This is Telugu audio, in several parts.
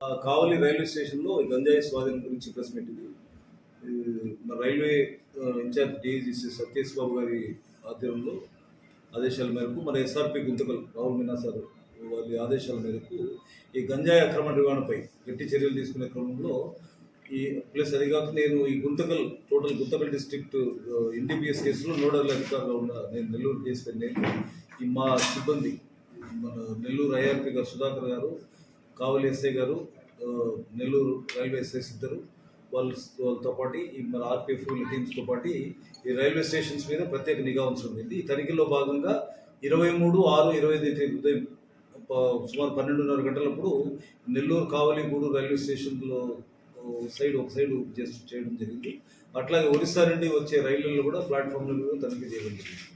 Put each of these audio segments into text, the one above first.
కావలి రైల్వే స్టేషన్లో ఈ గంజాయి స్వాధీనం గురించి ప్రెస్ మీట్ ఇది మన railway incharge DIG Satyesh Babu గారి ఆధ్వర్యంలో ఆదేశాల మేరకు మన ఎస్ఆర్పి గుంతకల్ రాహుల్ మీనా సార్ వారి ఆదేశాల మేరకు ఈ గంజాయి అక్రమ నిర్వహణపై గట్టి చర్యలు తీసుకునే క్రమంలో ఈ ప్లస్ అది కాక నేను ఈ Guntakal total Guntakal district NDPS కేసులో నోడల్ అధికారులు ఉన్న నేను నెల్లూరు చేసిన నేను ఈ మా సిబ్బంది మన నెల్లూరు ఐఆర్పి గారు సుధాకర్ గారు కావలి ఎస్ఐ గారు నెల్లూరు రైల్వే ఎస్ఐస్ ఇద్దరు. వాళ్ళ వాళ్ళతో పాటు ఈ మన ఆర్పిఎఫ్ టీమ్స్తో పాటు ఈ రైల్వే స్టేషన్స్ మీద ప్రత్యేక నిఘా ఉంచడం ఈ తనిఖీలో భాగంగా ఇరవై మూడు ఆరు ఇరవై ఐదు తేదీ ఉదయం సుమారు పన్నెండున్నర గంటలప్పుడు నెల్లూరు కావలిగూడు రైల్వే స్టేషన్లో సైడ్ ఒక సైడ్ చేసి చేయడం జరిగింది. అట్లాగే ఒరిస్సా నుండి వచ్చే రైళ్ళలో కూడా ప్లాట్ఫామ్ల మీద తనిఖీ చేయడం జరిగింది.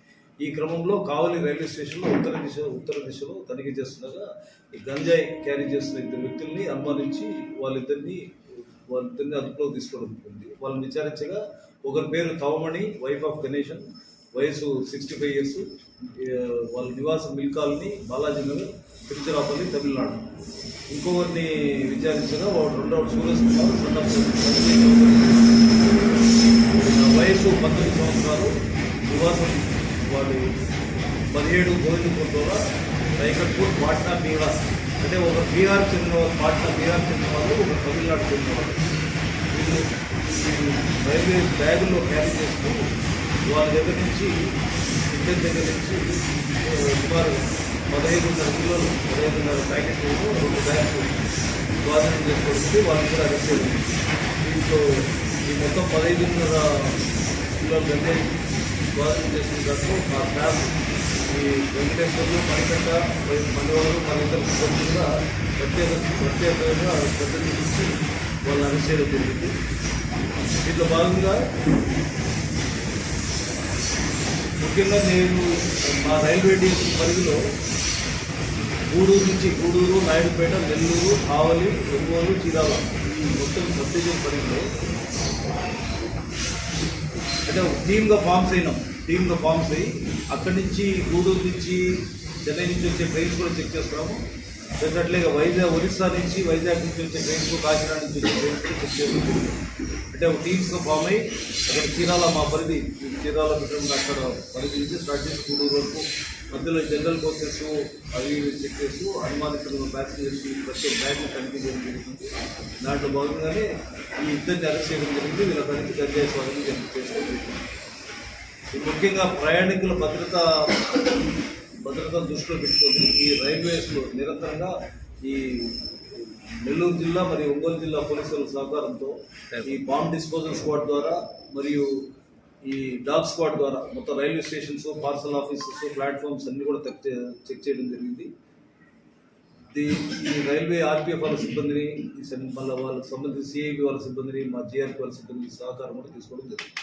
ఈ క్రమంలో కావలి రైల్వే స్టేషన్లో ఉత్తర దిశ ఉత్తర దిశలో తనిఖీ చేస్తుండగా ఈ గంజాయి క్యారీ చేస్తున్న ఇద్దరు వ్యక్తుల్ని అనుమానించి వాళ్ళిద్దరిని వాళ్ళిద్దరిని అదుపులోకి తీసుకోవడం జరిగింది. వాళ్ళని విచారించగా ఒకరి పేరు తవమణి వైఫ్ ఆఫ్ గణేషన్ వయసు సిక్స్టీ ఫైవ్ ఇయర్స్ వాళ్ళ నివాసం మిల్ కాలనీ బాలాజీ నగర్ తిరుచిరాపల్లి తమిళనాడు. ఇంకొకరిని విచారించగా వాడు రెండవ సూరజ్ కుమార్ వయసు పంతొమ్మిది సంవత్సరాలు. నివాసం వాళ్ళు పదిహేడు గోవిందపూర్ ద్వారా రైకట్పూర్ పాట్నా బీహార్. అంటే ఒక బీహార్ చెందిన వాళ్ళు పాట్నా బీహార్ చెందిన వాళ్ళు ఒక తమిళనాడు చెందిన వాళ్ళు. వీళ్ళు వీళ్ళు రైల్వే బ్యాగుల్లో క్యారీ చేస్తూ వాళ్ళ దగ్గర నుంచి ఇద్దరి దగ్గర నుంచి సుమారు పదహైదున్నర కిలోలు పదహైదున్నర ప్యాకెట్లు రెండు బ్యాగ్స్ స్వాధీనం చేసుకోవడానికి వాళ్ళు కూడా అరెస్ట్ అయ్యారు దీంట్లో ఈ మొత్తం పదహైదున్నర కిలోలు గంటే స్వాధీనం చేసిన దాంట్లో మా స్టాఫ్ ఈ వెంకటేశ్వర్లు మణికంఠ మనవాళ్ళు మన ఇద్దరు కూడా ప్రత్యేక ప్రత్యేకంగా శ్రద్ధ చూపించి వాళ్ళని అరెస్ట్ జరిగింది. దీంట్లో భాగంగా ముఖ్యంగా నేను మా రైల్వే డివిజన్ పరిధిలో గూడూరు నుంచి గూడూరు నాయుడుపేట నెల్లూరు ఆవలి ఒంగోలు చీరాల ఈ మొత్తం సబ్ పరిధిలో అంటే ఒక టీమ్గా ఫామ్స్ అయినాం టీమ్గా ఫామ్స్ అయ్యి అక్కడి నుంచి గూడూరు నుంచి చెన్నై నుంచి వచ్చే ట్రైన్స్ కూడా చెక్ చేస్తున్నాము. ప్లస్ వైజాగ్ ఒరిస్సా నుంచి వైజాగ్ నుంచి వచ్చే ట్రైన్స్ కాకినాడ నుంచి వచ్చే ట్రైన్స్ చెక్ చేస్తున్నాము. అంటే ఒక టీమ్స్గా ఫామ్ అయ్యి అక్కడ చీరాల మా పరిధి చీరాల పెట్టడం అక్కడ పరిధి నుంచి స్టార్ట్ చేసి కూడూరు వరకు మధ్యలో జనరల్ కోచెస్ అవి చెక్ చేస్తూ అనుమానితులు ప్యాసింజర్స్ ప్రతి బ్యాగ్ని తనిఖీ చేయడం జరుగుతుంది దాంట్లో భాగంగానే ఈ ఇద్దరిని అరెస్ట్ చేయడం జరిగింది. వీళ్ళ పరిధి గంజాయి స్వాధీనం చేసుకోవడం జరిగింది ముఖ్యంగా ప్రయాణికుల భద్రత భద్రతను దృష్టిలో పెట్టుకొని ఈ రైల్వేస్లో నిరంతరంగా ఈ నెల్లూరు జిల్లా మరియు ఒంగోలు జిల్లా పోలీసుల సహకారంతో ఈ బాంబ్ డిస్పోజల్ స్క్వాడ్ ద్వారా మరియు ఈ డాగ్ స్క్వాడ్ ద్వారా మొత్తం railway stations parcel offices platforms అన్ని కూడా చెక్ చేయడం జరిగింది. ది ఈ రైల్వే ఆర్పిఎఫ్ వాళ్ళ సిబ్బందిని మళ్ళీ వాళ్ళకి సంబంధించి సిఐబి వాళ్ళ సిబ్బందిని మా జిఆర్పి వాళ్ళ సిబ్బంది సహకారం కూడా తీసుకోవడం జరిగింది.